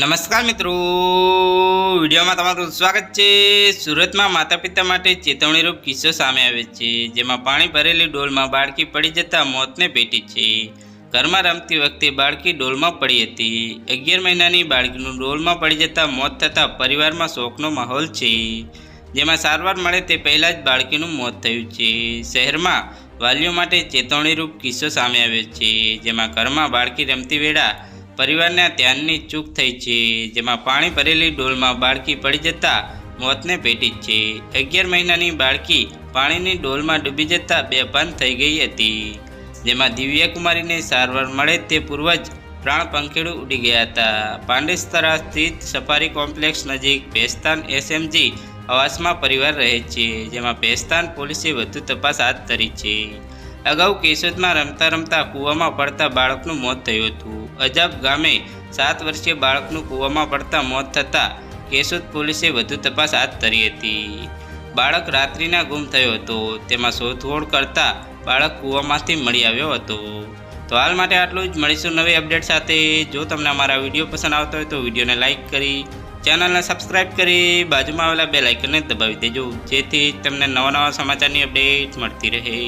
નમસ્કાર મિત્રો. વિડીયોમાં તમારું સ્વાગત છે. સુરતમાં માતા પિતા માટે ચેતવણીરૂપ કિસ્સો સામે આવે છે. જેમાં પાણી ભરેલી ડોલમાં બાળકી પડી જતાં મોતને ભેટી છે. ઘરમાં રમતી વખતે બાળકી ડોલમાં પડી હતી. અગિયાર મહિનાની બાળકીનું ડોલમાં પડી જતાં મોત થતાં પરિવારમાં શોકનો માહોલ છે. જેમાં સારવાર મળે તે પહેલાં જ બાળકીનું મોત થયું છે. શહેરમાં વાલીઓ માટે ચેતવણીરૂપ કિસ્સો સામે આવ્યો છે. જેમાં ઘરમાં બાળકી રમતી વેળા પરિવારના ધ્યાનની ચૂક થઈ છે. જેમાં પાણી ભરેલી ડોલમાં બાળકી પડી જતા મોતને ભેટી છે. અગિયાર મહિનાની બાળકી પાણીની ડોલમાં ડૂબી જતા બેભાન થઈ ગઈ હતી. જેમાં દિવ્યકુમારીને સારવાર મળે તે પૂર્વ જ પ્રાણ પંખેડું ઉડી ગયા હતા. પાંડેસ્તરા સ્થિત સફારી કોમ્પ્લેક્સ નજીક ભેસ્તાન એસએમજી આવાસમાં પરિવાર રહે છે. જેમાં ભેસ્તાન પોલીસે વધુ તપાસ હાથ ધરી છે. અગાઉ કેશોદમાં રમતા રમતા કૂવામાં પડતા બાળકનું મોત થયું હતું. અજાબ ગામે સાત વર્ષીય બાળકનું કૂવામાં પડતા મોત થતાં કેશોદ પોલીસે વધુ તપાસ હાથ ધરી હતી. બાળક રાત્રિના ગુમ થયો હતો. તેમાં શોધખોળ કરતા બાળક કૂવામાંથી મળી આવ્યો હતો. તો હાલ માટે આટલું જ. મળીશું નવી અપડેટ સાથે. જો તમને અમારા વીડિયો પસંદ આવતો હોય તો વિડીયોને લાઇક કરી, ચેનલને સબસ્ક્રાઇબ કરી, બાજુમાં આવેલા બે લાઇકનને દબાવી દેજો. જેથી તમને નવા નવા સમાચારની અપડેટ મળતી રહે.